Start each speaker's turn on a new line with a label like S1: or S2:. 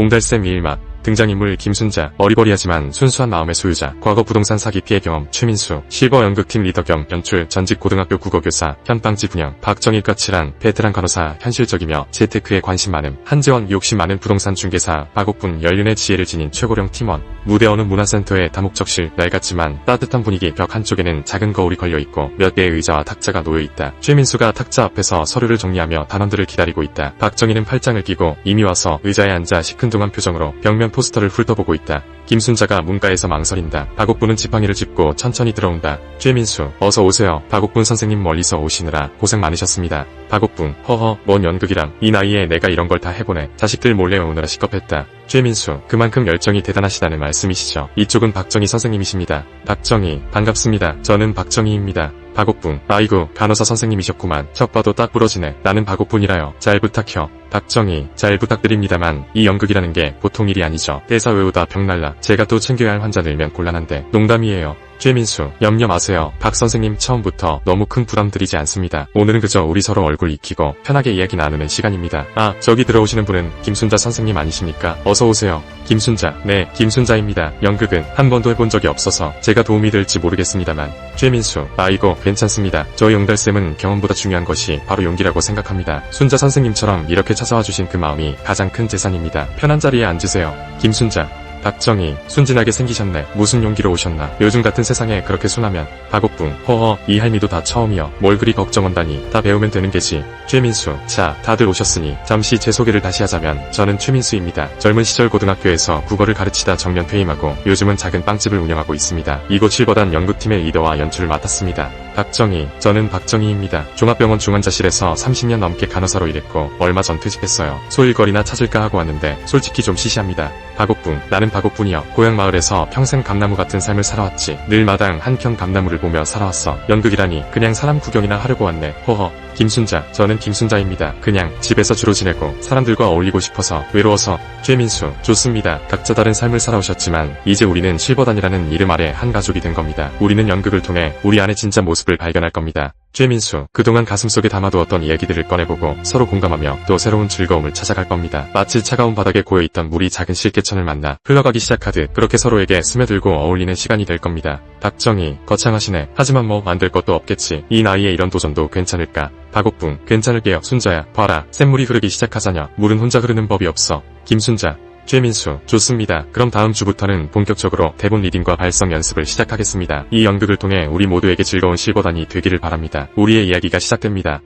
S1: 옹달샘 이일막 등장인물 김순자 어리버리하지만 순수한 마음의 소유자 과거 부동산 사기 피해 경험 최민수 실버 연극팀 리더 겸 연출 전직 고등학교 국어교사 현빵지 분양 박정일 까칠한 베테랑 간호사 현실적이며 재테크에 관심 많음 한재원 욕심 많은 부동산 중개사 박옥분 연륜의 지혜를 지닌 최고령 팀원. 무대 어느 문화센터의 다목적실 낡았지만 따뜻한 분위기 벽 한쪽에는 작은 거울이 걸려있고 몇 개의 의자와 탁자가 놓여있다. 최민수가 탁자 앞에서 서류를 정리하며 단원들을 기다리고 있다. 박정희는 팔짱을 끼고 이미 와서 의자에 앉아 시큰둥한 표정으로 벽면 포 스터를 훑어보고 있다. 김순자가 문가에서 망설인다. 박옥분은 지팡이를 짚고 천천히 들어온다. 최민수 어서 오세요. 박옥분 선생님 멀리서 오시느라 고생 많으셨습니다. 박옥분 허허 뭔 연극이람 이 나이에 내가 이런 걸 다 해보네. 자식들 몰래 오느라 시겁했다. 최민수 그만큼 열정이 대단하시다는 말씀이시죠. 이쪽은 박정희 선생님이십니다. 박정희 반갑습니다. 저는 박정희입니다. 박옥분 아이고 간호사 선생님이셨구만. 척 봐도 딱 부러지네. 나는 박옥분이라요. 잘 부탁혀 박정희 잘 부탁드립니다만 이 연극이라는 게 보통 일이 아니죠. 대사 외우다 병날라 제가 또 챙겨야 할 환자 늘면 곤란한데 농담이에요. 최민수 염려 마세요. 박 선생님 처음부터 너무 큰 부담 드리지 않습니다. 오늘은 그저 우리 서로 얼굴 익히고 편하게 이야기 나누는 시간입니다. 아 저기 들어오시는 분은 김순자 선생님 아니십니까? 어서 오세요. 김순자 네 김순자입니다. 연극은 한 번도 해본 적이 없어서 제가 도움이 될지 모르겠습니다만 최민수 아이고 괜찮습니다. 저희 용달쌤은 경험보다 중요한 것이 바로 용기라고 생각합니다. 순자 선생님처럼 이렇게 찾아와 주신 그 마음이 가장 큰 재산입니다 편한 자리에 앉으세요 김순자 박정희, 순진하게 생기셨네. 무슨 용기로 오셨나. 요즘 같은 세상에 그렇게 순하면. 박옥분, 허허, 이 할미도 다 처음이여. 뭘 그리 걱정한다니. 다 배우면 되는 게지. 최민수, 자, 다들 오셨으니 잠시 제 소개를 다시 하자면 저는 최민수입니다. 젊은 시절 고등학교에서 국어를 가르치다 정년 퇴임하고 요즘은 작은 빵집을 운영하고 있습니다. 이곳 실버단 연극팀의 리더와 연출을 맡았습니다. 박정희, 저는 박정희입니다. 종합병원 중환자실에서 30년 넘게 간호사로 일했고 얼마 전 퇴직했어요. 소일거리나 찾을까 하고 왔는데 솔직히 좀 시시합니다. 박옥분, 나는 박옥분이여. 고향 마을에서 평생 감나무 같은 삶을 살아왔지. 늘 마당 한켠 감나무를 보며 살아왔어. 연극이라니 그냥 사람 구경이나 하려고 왔네. 허허. 김순자, 저는 김순자입니다. 그냥 집에서 주로 지내고 사람들과 어울리고 싶어서 외로워서 최민수, 좋습니다. 각자 다른 삶을 살아오셨지만 이제 우리는 실버단이라는 이름 아래 한 가족이 된 겁니다. 우리는 연극을 통해 우리 안의 진짜 모습을 발견할 겁니다. 최민수, 그동안 가슴속에 담아두었던 이야기들을 꺼내보고 서로 공감하며 또 새로운 즐거움을 찾아갈 겁니다. 마치 차가운 바닥에 고여있던 물이 작은 실개천을 만나 흘러가기 시작하듯 그렇게 서로에게 스며들고 어울리는 시간이 될 겁니다. 박정희, 거창하시네. 하지만 뭐안될 것도 없겠지. 이 나이에 이런 도전도 괜찮을까? 박옥분, 괜찮을게요. 순자야, 봐라. 샘물이 흐르기 시작하자냐. 물은 혼자 흐르는 법이 없어. 김순자, 최민수, 좋습니다. 그럼 다음 주부터는 본격적으로 대본 리딩과 발성 연습을 시작하겠습니다. 이 연극을 통해 우리 모두에게 즐거운 실버단이 되기를 바랍니다. 우리의 이야기가 시작됩니다.